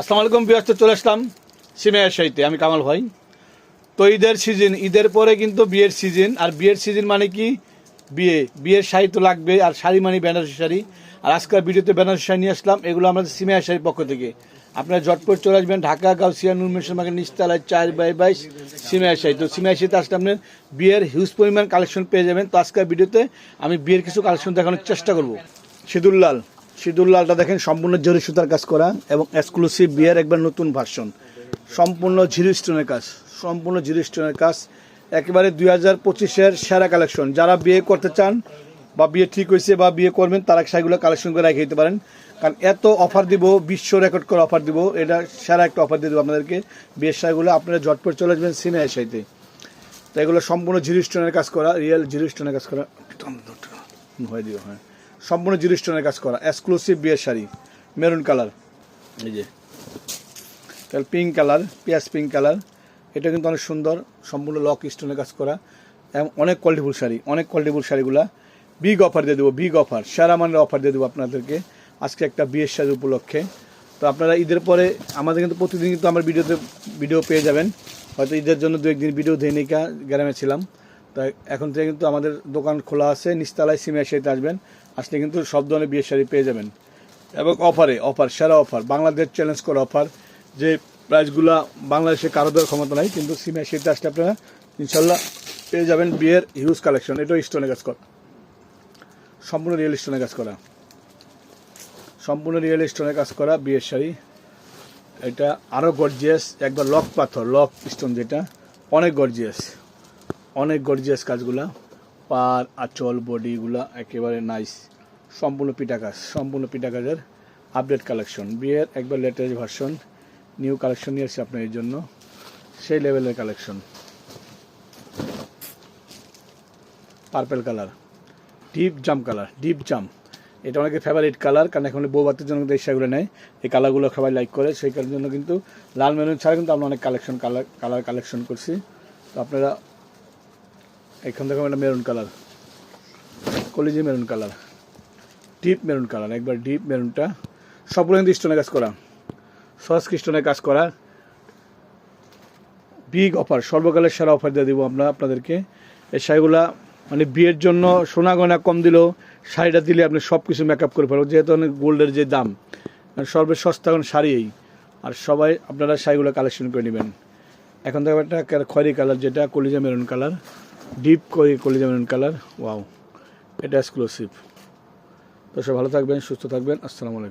আসসালামু আলাইকুম বিয়াস্ত চলে আসলাম সিমেয়ার সাইতে আমি কামাল ভাই। তো ঈদের সিজন, ঈদের পরে কিন্তু বিয়ের সিজন, আর বিয়ের সিজন মানে কি? বিয়ে, বিয়ের শাড়ি তো লাগবে, আর শাড়ি মানে বেনারসি শাড়ি। আর আজকের ভিডিওতে বেনারসি শাড়ি নিয়ে আসলাম, এগুলো আমাদের সিমেয়ার শাড়ির পক্ষ থেকে। আপনারা ঝটপট চলে আসবেন ঢাকা, গাউসিয়া, নুর মেশন মার্কেট নিচতলায় চার বাই বাইশ শাড়ি। তো সিমেয়ার শাড়িতে আসলে আপনার বিয়ের হিউজ পরিমাণ কালেকশন পেয়ে যাবেন। তো আজকের ভিডিওতে আমি বিয়ের কিছু কালেকশন দেখানোর চেষ্টা করব। সিঁদুরলাল সিঁদুরলালটা দেখেন, সম্পূর্ণ জরি সুতার কাজ করা এবং এক্সক্লুসিভ বিয়ের একবার নতুন ভার্সন সম্পূর্ণ জিরো স্টোনের কাজ, সম্পূর্ণ জিরো স্টোনের কাজ। একেবারে দুই হাজার পঁচিশের সেরা কালেকশন যারা বিয়ে করতে চান বা বিয়ে ঠিক হয়েছে বা বিয়ে করবেন, তারা সেগুলো কালেকশন করে রেখে দিতে পারেন। কারণ এত অফার দিব, বিশ্ব রেকর্ড করে অফার দিব, এটা সেরা একটা অফার দিয়ে দেবো আপনাদেরকে। বিয়ের শাড়িগুলো আপনারা ঝটপট চলে আসবেন সিনে সাইতে তো এগুলো সম্পূর্ণ জিরো স্টোনের কাজ করা রিয়েল জিরো স্টোনের কাজ করা। হয়ে দিও হ্যাঁ। সম্পূর্ণ জিরো স্টোনের কাজ করা। এক্সক্লুসিভ বিয়ের শাড়ি। মেরুন কালার এই যে। তাহলে পিঙ্ক কালার পেঁয়াজ পিঙ্ক কালার এটা কিন্তু অনেক সুন্দর সম্পূর্ণ লক স্টোনের কাজ করা। এবং অনেক কোয়ালিটিফুল শাড়ি অনেক কোয়ালিটিফুল শাড়িগুলা। বিগ অফার দিয়ে দেবো বিগ অফার সেরা মানের অফার দিয়ে দেবো আপনাদেরকে। আজকে একটা বিয়ের শাড়ি উপলক্ষে। তো আপনারা ঈদের পরে আমাদের কিন্তু প্রতিদিন কিন্তু আমার ভিডিওতে ভিডিও পেয়ে যাবেন। হয়তো ঈদের জন্য দু একদিন ভিডিও দৈনিকা গ্রামে ছিলাম। তাই এখন থেকে কিন্তু আমাদের দোকান খোলা আছে নিস্তালায় সিমিয়া শাড়িতে আসবেন, আসলে কিন্তু সব ধরনের বিয়ের শাড়ি পেয়ে যাবেন। এবং অফারে, অফার, সেরা অফার, বাংলাদেশ চ্যালেঞ্জ করা অফার, যে প্রাইসগুলো বাংলাদেশে কারও দেওয়ার ক্ষমতা নাই, কিন্তু সিমিয়া শাড়িতে আসলে আপনারা ইনশাল্লাহ পেয়ে যাবেন বিয়ের হিউজ কালেকশন এটাও স্টোনে কাজ করা। সম্পূর্ণ রিয়েল স্টোনে কাজ করা। সম্পূর্ণ রিয়েল স্টোনে কাজ করা বিয়ের শাড়ি। এটা আরও গর্জিয়াস একবার লক পাথর লক স্টোন যেটা, অনেক গর্জিয়াস অনেক গর্জিয়াস কাজগুলা। পার, আঁচল বডিগুলা একেবারে নাইস সম্পূর্ণ পিটা কাজ সম্পূর্ণ পিটা কাজের আপডেট কালেকশন বিয়ের একবার লেটেস্ট ভার্সন নিউ কালেকশন নিয়ে এসেছি আপনার জন্য। সেই লেভেলের কালেকশন পার্পেল কালার ডিপ জাম কালার ডিপ জাম এটা অনেকে ফেভারিট কালার কারণ এখন বৌবাতের জন্য এই শাড়িগুলো নেয়। এই কালারগুলো সবাই লাইক করে, সেই কারণের জন্য কিন্তু লাল মেরুন ছাড়া কিন্তু আমরা অনেক কালেকশন কালার কালার কালেকশন করছি। তো আপনারা এখান থেকে একটা maroon colour কলিজি maroon colour deep maroon colour একবার ডিপ মেরুনটা সবগুলো কিন্তু স্টোনের কাজ করা সস স্টোনের কাজ করা। বিগ অফার সর্বকালের সেরা অফার দিয়ে দেবো আমরা আপনাদেরকে। এই শাড়িগুলা মানে বিয়ের জন্য সোনা গয়না কম দিলেও শাড়িটা দিলে আপনি সব কিছু মেকআপ করে পারবেন যেহেতু অনেক গোল্ডের যে দাম আর সর্বের সস্তা এখন শাড়ি এই। আর সবাই আপনারা শাড়িগুলো কালেকশন করে নেবেন। এখন দেখো একটা খয়রি কালার যেটা, কলিজা মেরুন কালার ডিপ করে, কলিজা মেরুন কালার। ওয়াও এটা এক্সক্লুসিভ তো সব ভালো থাকবেন, সুস্থ থাকবেন। আসসালামু আলাইকুম।